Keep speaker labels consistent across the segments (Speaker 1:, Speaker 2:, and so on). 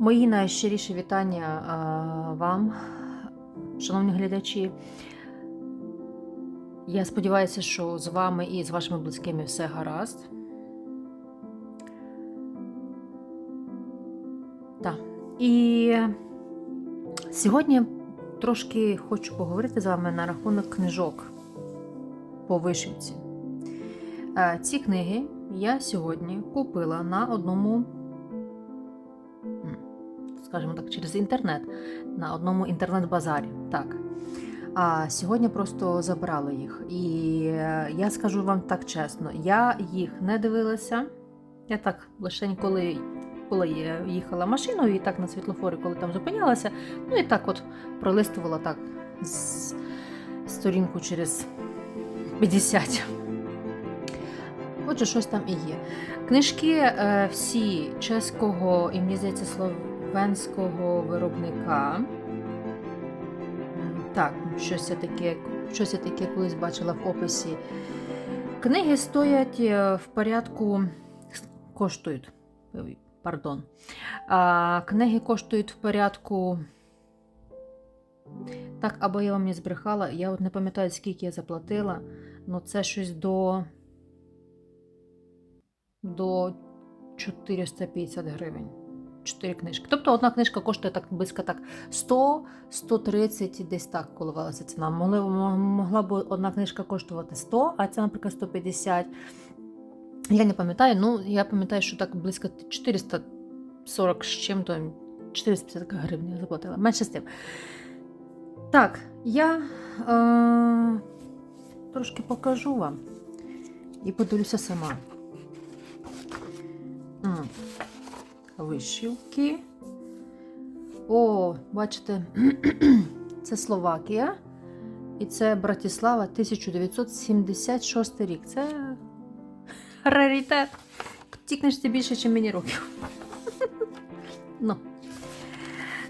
Speaker 1: Мої найщиріші вітання вам, шановні глядачі. Я сподіваюся, що з вами і з вашими близькими все гаразд. Так. І сьогодні трошки хочу поговорити з вами на рахунок книжок по вишивці. Е, Ці книги я сьогодні купила на одному, скажімо так, через інтернет, на одному інтернет-базарі. Так. А сьогодні просто забрала їх. І е, я скажу вам так чесно, я їх не дивилася. Я так лише коли, коли я їхала машиною, і так на світлофорі, коли там зупинялася, ну і так от пролистувала так з сторінку через 50. Отже, щось там і є. Книжки е, всі чеського і мені здається словенського виробника. Так, щось я таке, щось таке колись бачила в описі. Книги стоять е, в порядку, коштують. Пардон. А, книги коштують в порядку. Так, або я вам не збрехала, я от не пам'ятаю, скільки я заплатила, але це щось до до 450 гривень. Чотири книжки. Тобто одна книжка коштує так близько так 100-130, десь так коливалася ціна. Могла, могла б одна книжка коштувати 100, а ця, наприклад, 150. Я не пам'ятаю, ну я пам'ятаю, що так близько 440 з чим-то, 450 гривень я заплатила. Менше з тим. Так, я е, трошки покажу вам і подивлюся сама. М, Вишивки. О, бачите, це Словакія. І це Братислава 1976 рік. Це раритет. Ті книжці більше, ніж мені років. ну.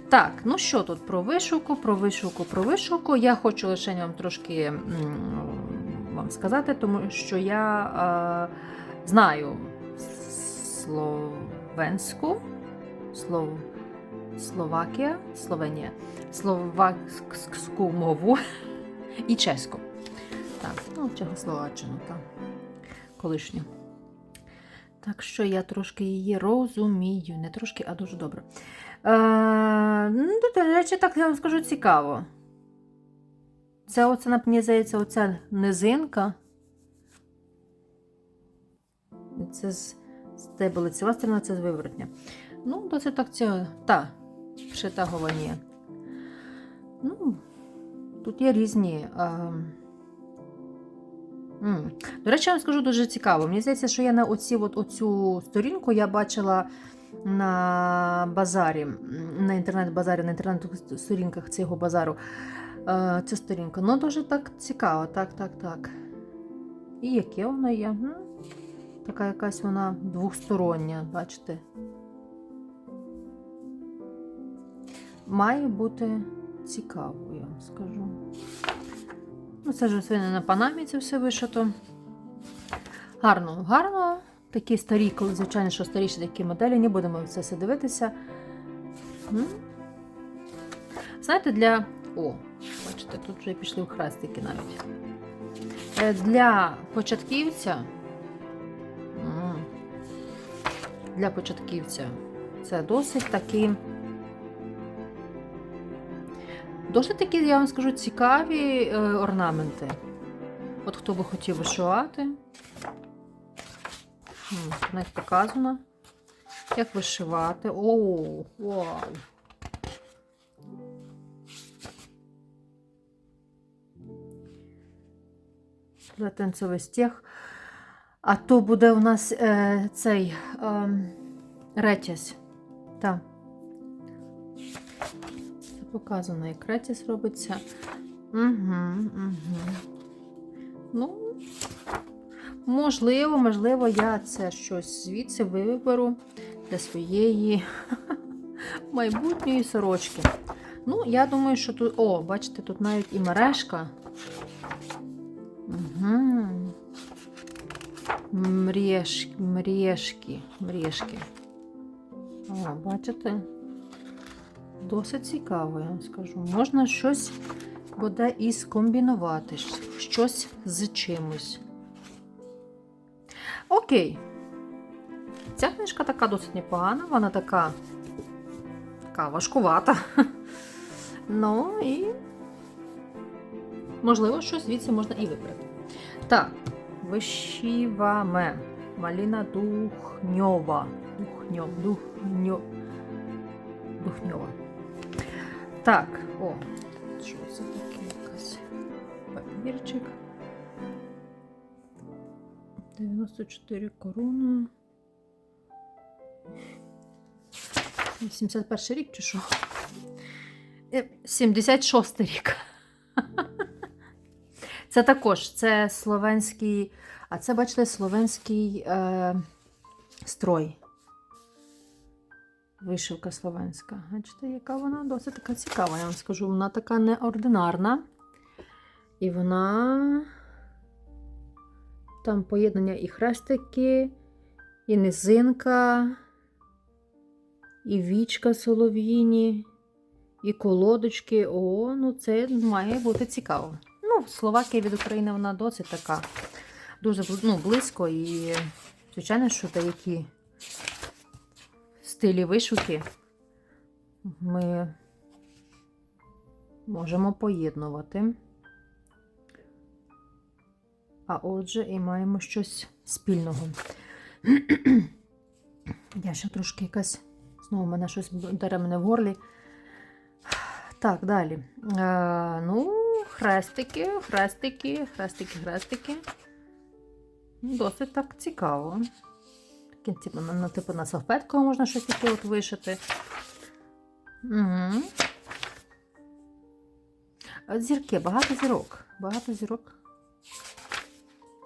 Speaker 1: Так, ну що тут про вишивку, про вишивку, про вишивку. Я хочу лише вам трошки вам сказати, тому що я е, знаю словенську, слов, Словакія, Словенія, словакську мову і чеську. Так, ну, Чехословаччину, так. Колишню. Так що я трошки її розумію. Не трошки, а дуже добре. Е, ну, до речі, так я вам скажу цікаво. Це оце, мені здається, оця низинка. Це з, з тебе лицева сторона, це з виворотня. Ну, досить так ця, та, шита. Ну, тут є різні. А... м. До речі, я вам скажу дуже цікаво. Мені здається, що я на оці, от, оцю сторінку я бачила на базарі, на інтернет-базарі, на інтернет-сторінках цього базару. Е, Ця сторінка. Ну, дуже так цікаво, так, так, так. І яке воно є? Така якась вона двостороння, бачите? Має бути цікаво, я вам скажу. Ну, це ж свине на панамі це все вишито. Гарно, гарно. Такі старі, звичайно, що старіші такі моделі, не будемо це все дивитися. Знаєте, для. О, бачите, тут вже пішли в хрестики навіть. Е, Для початківця. Для початківця це досить такі. Досить такі, я вам скажу, цікаві е, орнаменти. От хто би хотів вишивати. Навіть показано, як вишивати. О, вау! Латенцевий стяг. А то буде у нас е, цей е, ретязь. Так. Це показано, як ретязь робиться. Угу, угу. Ну, можливо, можливо, я це щось звідси виберу для своєї майбутньої сорочки. Ну, я думаю, що тут. О, бачите, тут навіть і мережка. Угу. Мрєшки, мрєшки, мрєшки. О, бачите? досить цікаво, я вам скажу. Можна щось буде і скомбінувати, щось з чимось. Окей. Ця книжка така досить непогана, вона така, така важкувата. Ну і, можливо, щось звідси можна і вибрати. Так, вишиваме. Маліна Духньова. Духньов, Духньов. Духньова. Так, о, що це таке якась папірчик. 94 корона. 71 рік чи що? Е, 76 рік. Це також це словенський, а це, бачите, словенський е, строй. Вишивка словенська. Бачите, яка вона досить така цікава, я вам скажу. Вона така неординарна. І вона там поєднання і хрестики, і низинка, і вічка солов'їні, і колодочки. О, ну це має бути цікаво. Словакія від України вона досить така. Дуже ну, близько і, звичайно, що деякі стилі вишивки ми можемо поєднувати. А отже, і маємо щось спільного. Я ще трошки якась. Знову в мене щось дере мене в горлі. Так, далі. Е, ну, хрестики, хрестики, хрестики, хрестики. Досить так цікаво. Таке, типу, на, на, типу, на салфетку можна щось таке от вишити. Угу. Зірки, багато зірок. Багато зірок.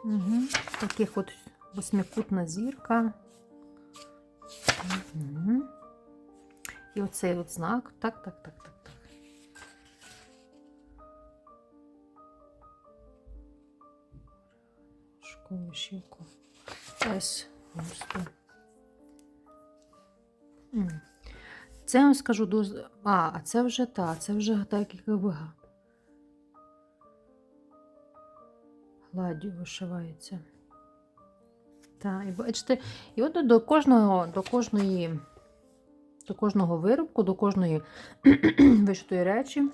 Speaker 1: Угу. Таких от восьмикутна зірка. Угу. І оцей от знак. Так, так, так, так, так. Школу вишивку. С. Це я вам скажу дуже. А, а це вже та, це вже так, як ви. Гладдю вишивається. Так, і бачите, і от до кожного, до кожної, до кожного виробку, до кожної вишитої речі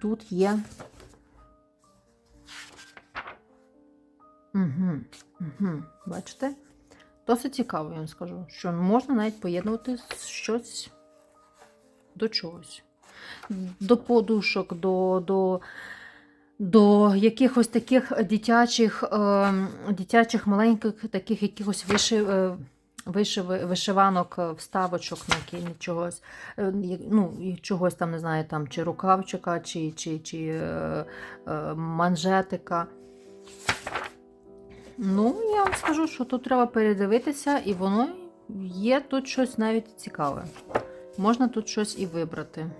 Speaker 1: тут є. Угу, угу, бачите? Досить цікаво, я вам скажу, що можна навіть поєднувати щось до чогось. До подушок, до, до, до якихось таких дитячих, е, дитячих маленьких таких якихось вишив, е, вишив, вишиванок, е, вставочок на чогось, е, ну, чогось там, не знаю, там, чи рукавчика, чи, чи, чи е, е, манжетика. Ну, я вам скажу, що тут треба передивитися, і воно є тут щось навіть цікаве. Можна тут щось і вибрати.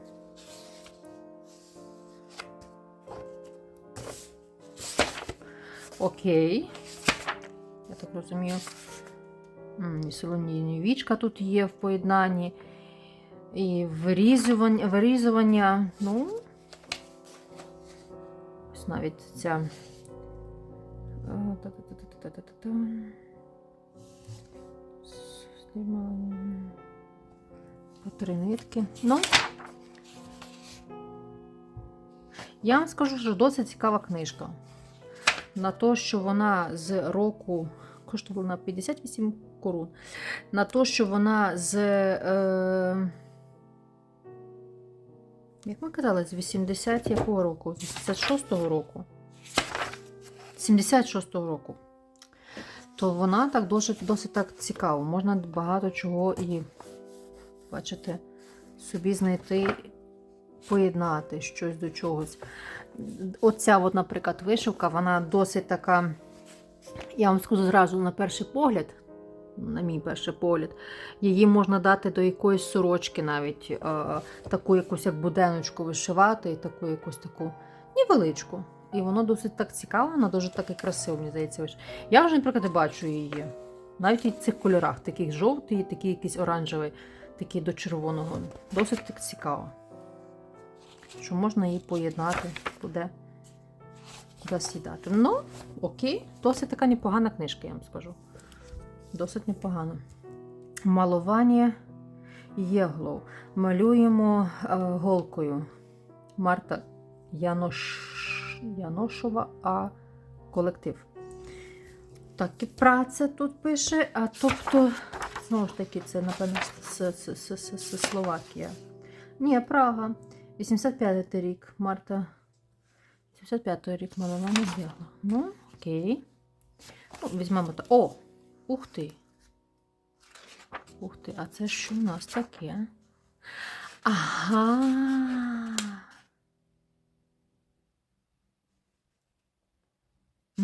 Speaker 1: Окей. Я так розумію. М, І солонійна вічка тут є в поєднанні. І вирізування, вирізування. Ну, ось навіть ця. А, та-та-та-та-та-та-та. Знімаємо по три нитки. Ну, я вам скажу, що досить цікава книжка. На те, що вона з року коштувала на 58 корун. На те, що вона з. Е, як ми казали, з 80 якого року? З 86-го року. 76-го року. То вона так досить, досить так цікаво. Можна багато чого і, бачите, собі знайти, поєднати щось до чогось. Оця, от, наприклад, вишивка, вона досить така, я вам скажу зразу на перший погляд, на мій перший погляд, її можна дати до якоїсь сорочки навіть, е, таку якусь як буденочку вишивати, і таку якусь таку невеличку. І воно досить так цікаво, воно дуже так і красиво, мені здається. Я вже, наприклад, бачу її. Навіть і в цих кольорах, таких жовтий, такий якийсь оранжевий, такий до червоного. Досить так цікаво. що можна її поєднати, буде куди сідати. Ну, окей, досить така непогана книжка, я вам скажу. Досить непогано. Малування Єглоу. Малюємо е, голкою. Марта Янош... Яношова, а колектив. Так, і праця тут пише, а тобто, знову ж таки, це, напевно, Словакія. Ні, Прага. 85-й рік, Марта. 85-й рік малювання Єглоу. Ну, окей. Ну, візьмемо так. О! Ух ти! Ух ти, а це що у нас таке? Ага.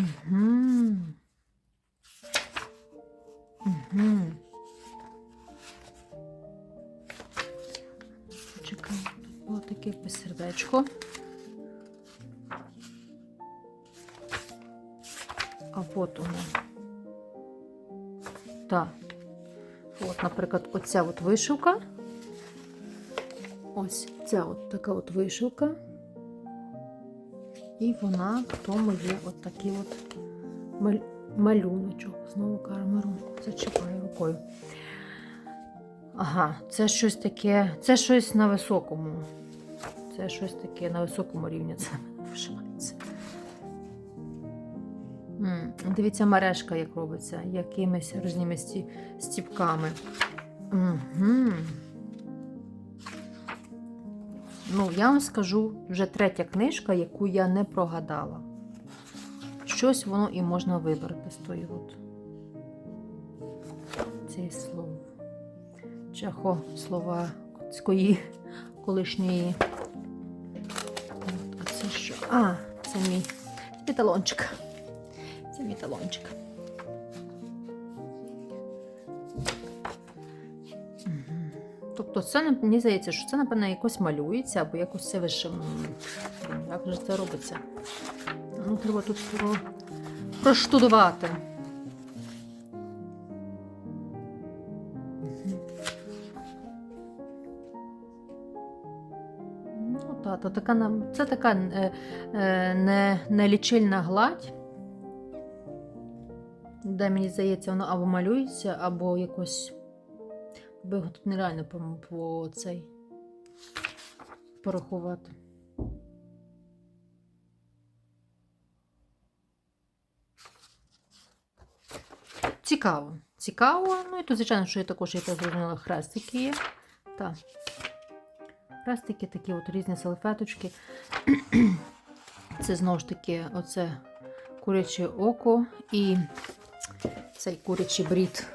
Speaker 1: Угу. Угу. Почекай, тут було таке сердечко. А от воно. Так. От, наприклад, оця от вишивка. Ось ця от така от вишивка. І вона в тому є от такий от малюночок. Знову камеру зачіпаю рукою. Ага, це щось таке, це щось на високому. Це щось таке на високому рівні. Це вишивається. Дивіться, мережка, як робиться, якимись різними стіпками. Угу. Ну, я вам скажу вже третя книжка, яку я не прогадала. Щось воно і можна вибрати з тої от цієї слов. Чехо словацької колишньої. От, А це що? А, це мій, це мій талончик. Це мій талончик. Тобто це мені здається, що це, напевно, якось малюється або якось це вишивано. Як же це робиться? Ну, треба тут про... проштудувати. Ну, та, то така, це така е, е, не, нелічильна гладь, де, мені здається, воно або малюється, або якось. Бо тут нереально по, по цей порахувати. Цікаво. Цікаво. Ну і тут, звичайно, що я також я так зрозуміла, хрестики є. Так. Хрестики такі от різні салфеточки. Це знову ж таки оце куряче око і цей курячий брід.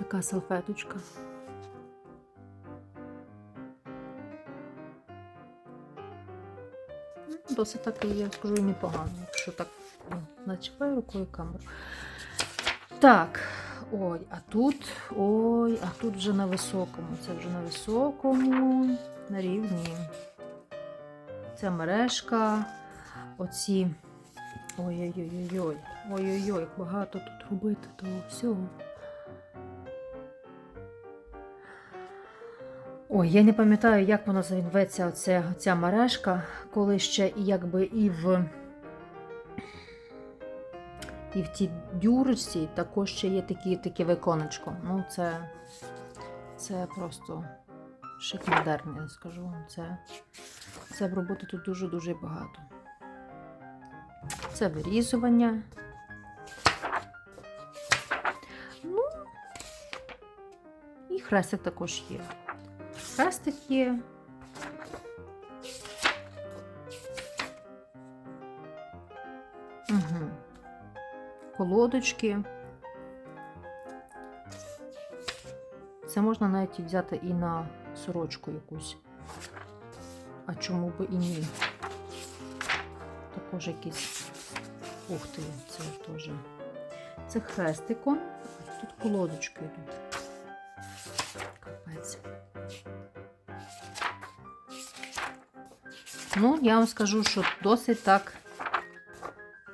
Speaker 1: Така салфеточка. Ну, Досить так, я скажу, і непогано, якщо так ну, начіпаю рукою камеру. Так, ой, а тут, ой, а тут вже на високому. Це вже на високому, на рівні. Це мережка. Оці. Ой-ой-ой-ой. Ой-ой-ой, як багато тут робити того всього. Ой, я не пам'ятаю, як вона зветься оця, оця мережка, коли ще якби і в. І в тій дюрочці також ще є такі, таке виконечко. Ну, це, це просто шик модерн, я скажу вам. Це, це роботи тут дуже-дуже багато. Це вирізування. Ну, і хрестик також є. Хрестик є. Угу. Колодочки. Це можна навіть взяти і на сорочку якусь. А чому би і ні? Також якісь. Ух ти, це теж. Це хрестиком. Тут колодочки йдуть. Ну, я вам скажу, що досить так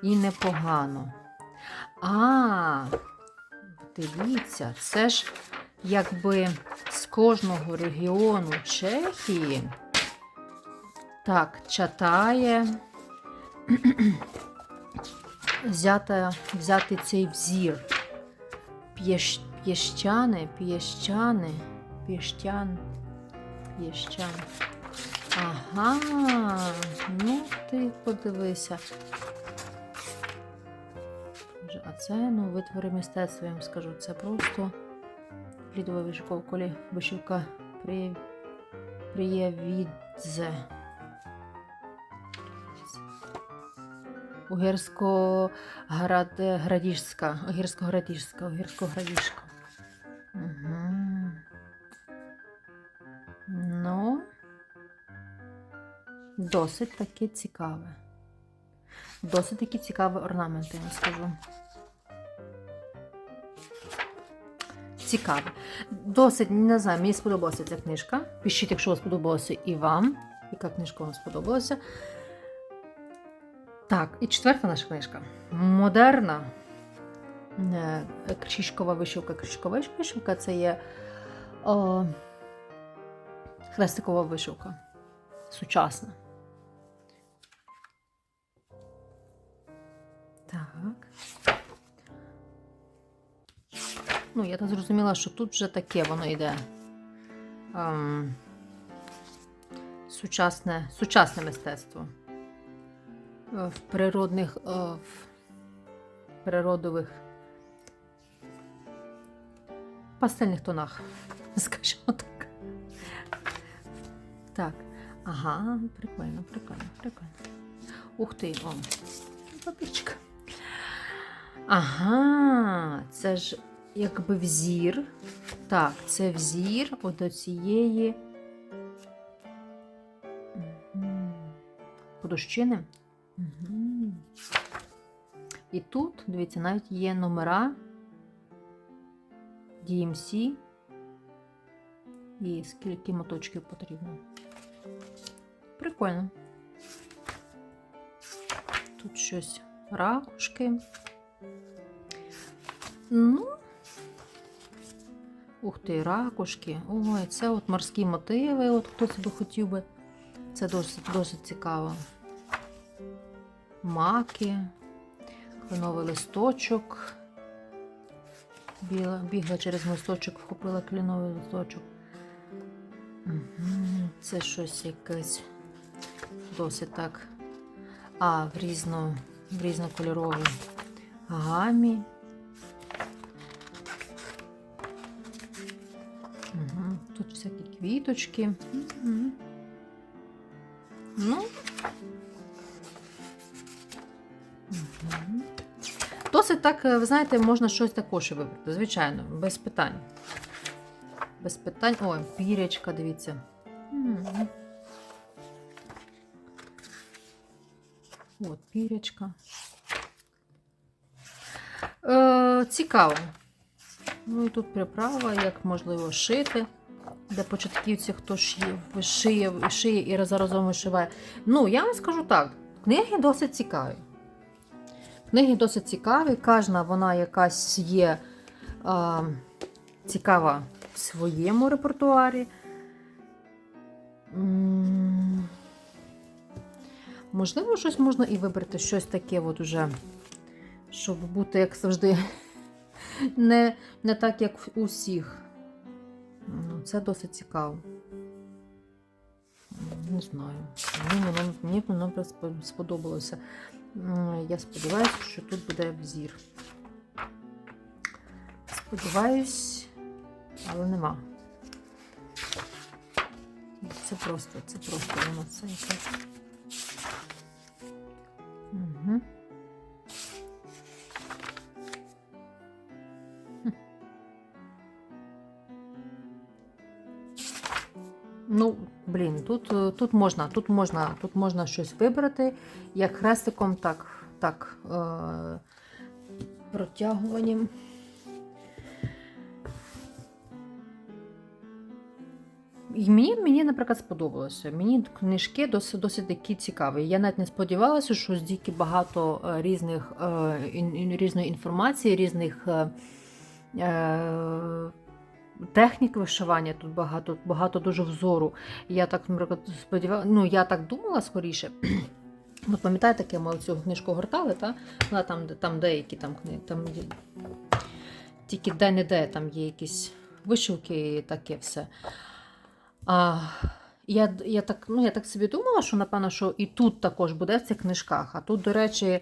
Speaker 1: і непогано. А, дивіться, це ж якби з кожного регіону Чехії Так, чатає. Взяти, взяти цей взір. П'єш, п'єщани, п'єщани, п'єщан, п'єщан. Ага, ну ти подивися. А це ну, витвори мистецтва, я вам скажу. Це просто лідова вишивка вишивка при... приєвідзе. Угірсько-градіжська, угірсько-градіжська, угірсько-градіжська. Досить таки цікаве. Досить таки цікавий орнамент, я вам скажу. Цікаве. Досить, не знаю, мені сподобалася ця книжка. Пишіть, якщо вам сподобалося і вам. Яка книжка вам сподобалася. Так, і четверта наша книжка. Модерна. е, Кришкова вишивка. Кришкова вишивка це є о, хрестикова вишивка. Сучасна. Так. Ну, я так зрозуміла, що тут вже таке воно йде. Ем, сучасне, сучасне мистецтво. Е, В природних, е, в природових пастельних тонах, скажімо так. Так. Ага, прикольно, прикольно, прикольно. Ух ти, о, водичка. Ага, це ж якби взір. Так, це взір до цієї Мгм. подощини. Угу. І тут, дивіться, навіть є номера DMC і скільки моточків потрібно. Прикольно. Тут щось ракушки. Ну, ух ти, ракушки. Ой, це от морські мотиви, от хто себе хотів би. Це досить, досить цікаво. Маки, кленовий листочок. Біла, бігла через мосточок, вхопила кленовий листочок. Це щось якесь досить так. А, в різно, в різнокольоровій гамі. Квіточки. Угу. Ну. Угу. Досить так, е, ви знаєте, можна щось також вибрати, звичайно, без питань. Без питань. Ой, пірячка, дивіться. М. От, пірячка. Е, цікаво. Ну і тут приправа, як можливо шити. Для початківців, хто шиє, шиє, шиє і заразом вишиває. Ну, я вам скажу так: книги досить цікаві. Книги досить цікаві, кожна вона якась є а, цікава в своєму репертуарі. Можливо, щось можна і вибрати, щось таке, от уже, щоб бути, як завжди, не, не так, як у всіх. Це досить цікаво. Не знаю. Мені воно, мені воно сподобалося. Я сподіваюся, що тут буде взір. Сподіваюсь, але нема. Це просто, це просто воно це якесь. Тут, е, тут можна, тут можна, тут можна щось вибрати, як хрестиком, так, так е, протягуванням. І мені, мені, наприклад, сподобалося. Мені книжки досить, досить такі цікаві. Я навіть не сподівалася, що стільки багато е, різних, е, різної інформації, різних технік вишивання тут багато, багато дуже взору. Я так наприклад, сподівалася, ну я так думала скоріше. Ну, пам'ятаєте, як ми цю книжку гортали, та? Вона там, там деякі там книги, там є, тільки де-не-де там є якісь вишивки і таке все. А, я, я, так, ну, я так собі думала, що напевно, що і тут також буде в цих книжках. А тут, до речі,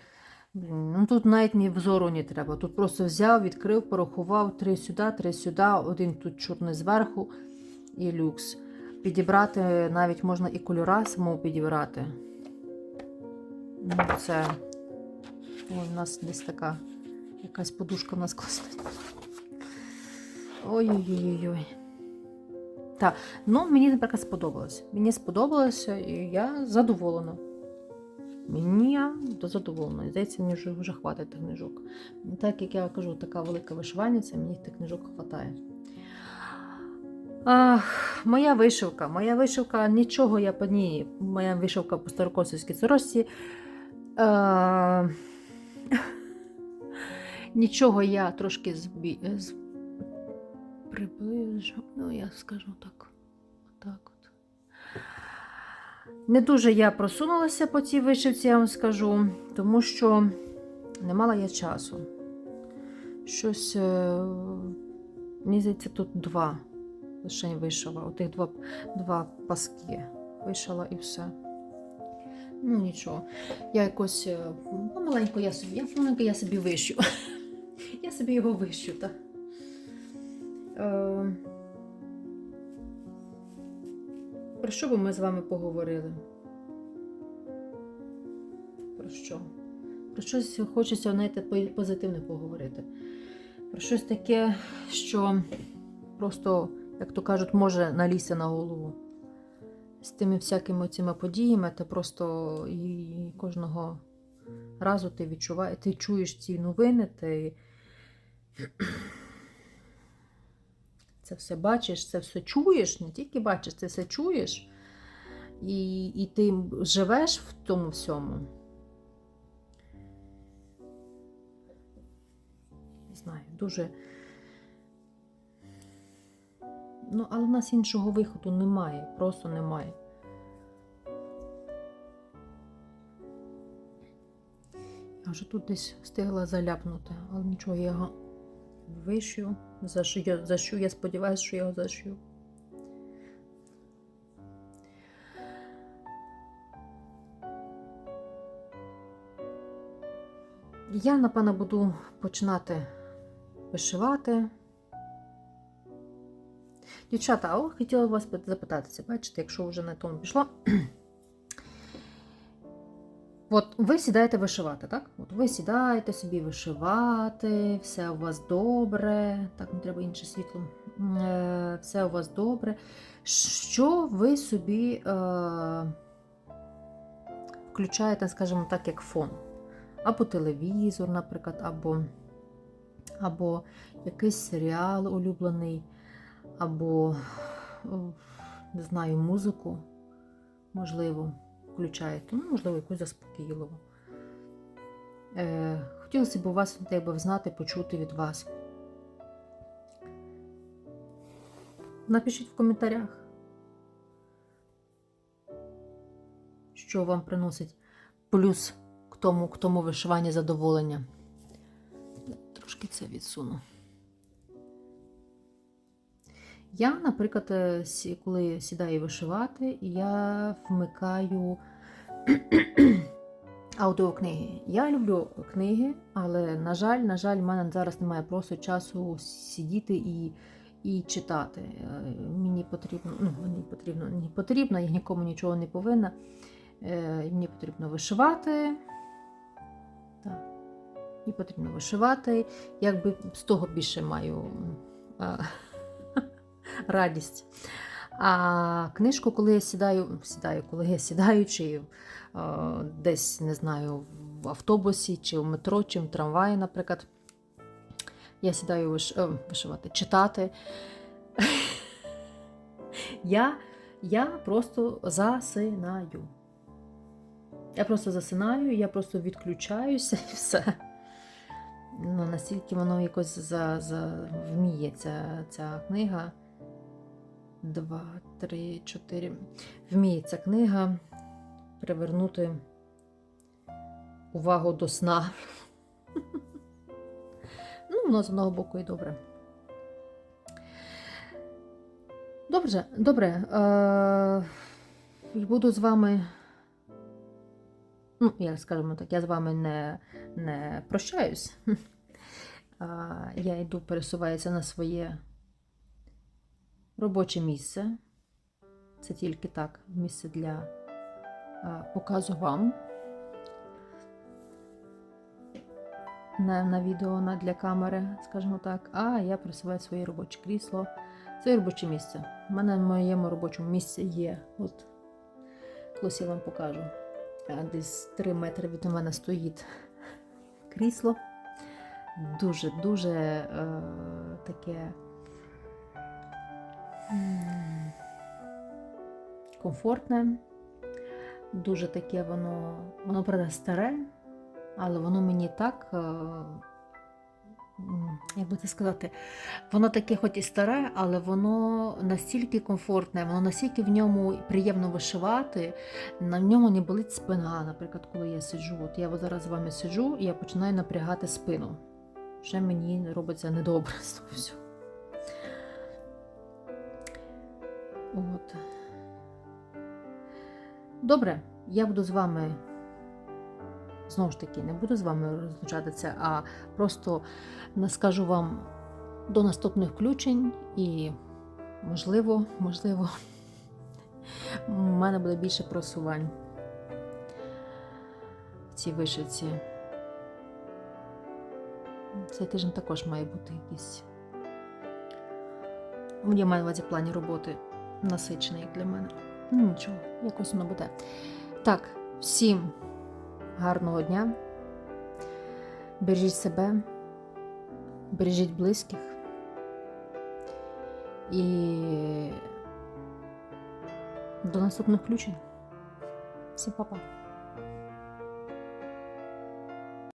Speaker 1: ну тут навіть ні взору не треба. Тут просто взяв, відкрив, порахував три сюди, три сюди, один тут чорний зверху і люкс. Підібрати навіть можна і кольора самому підібрати. Ну, це Ой, у нас десь така якась подушка в нас класна. Ой-ой-ой. Так, ну мені, наприклад, сподобалось. Мені сподобалося, і я задоволена. Мені я задоволена. Здається, мені вже, вже хватить тих книжок. Так як я кажу, така велика вишивальниця, мені тих книжок хватає. Ах, моя вишивка. Моя вишивка, нічого я по ній. Моя вишивка по старокосівській сорочці. Е, Нічого я трошки збі... з... приближу. Ну, я скажу так Не дуже я просунулася по цій вишивці, я вам скажу, тому що не мала я часу. Щось, е, мені здається, тут два лише вишила. Отих два, два паски вишила і все. Ну, нічого. Я якось е, помаленьку я собі, я помаленьку я собі вищу. Я собі його вищу, так. Про що би ми з вами поговорили? Про що? Про щось хочеться, знаєте, позитивне поговорити. Про щось таке, що просто, як то кажуть, може налізти на голову. З тими всякими цими подіями, ти просто і кожного разу ти відчуваєш, ти чуєш ці новини, ти це все бачиш, це все чуєш, не тільки бачиш, це все чуєш, і, і ти живеш в тому всьому. Не знаю, дуже. Ну, але в нас іншого виходу немає, просто немає. Я вже тут десь встигла заляпнути, але нічого, я його вишью, зашию, зашью, я сподіваюся, що його зашью. Я, напевно, буду починати вишивати. Дівчата, а хотіла вас запитатися, бачите, якщо вже на тому пішло. От ви сідаєте вишивати, так? От ви сідаєте собі вишивати, все у вас добре. Так, не треба інше світло. Е, Все у вас добре. Що ви собі е, включаєте, скажімо так, як фон? Або телевізор, наприклад, або, або якийсь серіал улюблений, або, не знаю, музику, можливо включаєте, ну, можливо, якусь заспокійливу. Е, хотілося б у вас якби, знати, почути від вас. Напишіть в коментарях, що вам приносить плюс к тому, к тому вишиванні задоволення. Трошки це відсуну. Я, наприклад, е, коли сідаю вишивати, я вмикаю аудіокниги. Я люблю книги, але, на жаль, на жаль, в мене зараз немає просто часу сидіти і, і читати. Е, Мені потрібно, ну, мені потрібно, не потрібно, я нікому нічого не повинна. Е, Мені потрібно вишивати. Так. Мені потрібно вишивати. Якби з того більше маю. Радість. А книжку, коли я сідаю, сідаю, коли я сідаю, чи е, десь не знаю, в автобусі, чи в метро, чи в трамваї, наприклад, я сідаю виш, е, вишивати, читати. я, я просто засинаю. Я просто засинаю, я просто відключаюся і все. ну, настільки воно якось за, за, вміє ця, ця книга. Два, три, чотири. Вміє ця книга привернути увагу до сна. Ну, воно з одного боку і добре. Добре, добре. Е, буду з вами. Ну, як скажемо так, я з вами не, не прощаюсь. А, я йду, пересуваюся на своє робоче місце. Це тільки так, місце для а, показу вам. На, на відео на, для камери, скажімо так. А я присуваю своє робоче крісло, своє робоче місце. У мене в моєму робочому місці є. От, колись я вам покажу. Десь 3 метри від мене стоїть крісло. Дуже-дуже е, таке комфортне. Дуже таке воно, воно правда старе, але воно мені так, е, як би це сказати, воно таке, хоч і старе, але воно настільки комфортне, воно настільки в ньому приємно вишивати, на ньому не болить спина, наприклад, коли я сиджу. От я зараз з вами сиджу і я починаю напрягати спину. Вже мені робиться недобре з того всього. От. Добре, я буду з вами. Знову ж таки, не буду з вами розлучатися, а просто скажу вам до наступних включень і, можливо, можливо, у мене буде більше просувань в цій вишивці. Цей тиждень також має бути якийсь. Я маю на увазі плані роботи насичений як для мене. Ну нічого, якось воно буде. Так, всім гарного дня. Бережіть себе, бережіть близьких. І до наступних включень. Всім па-па.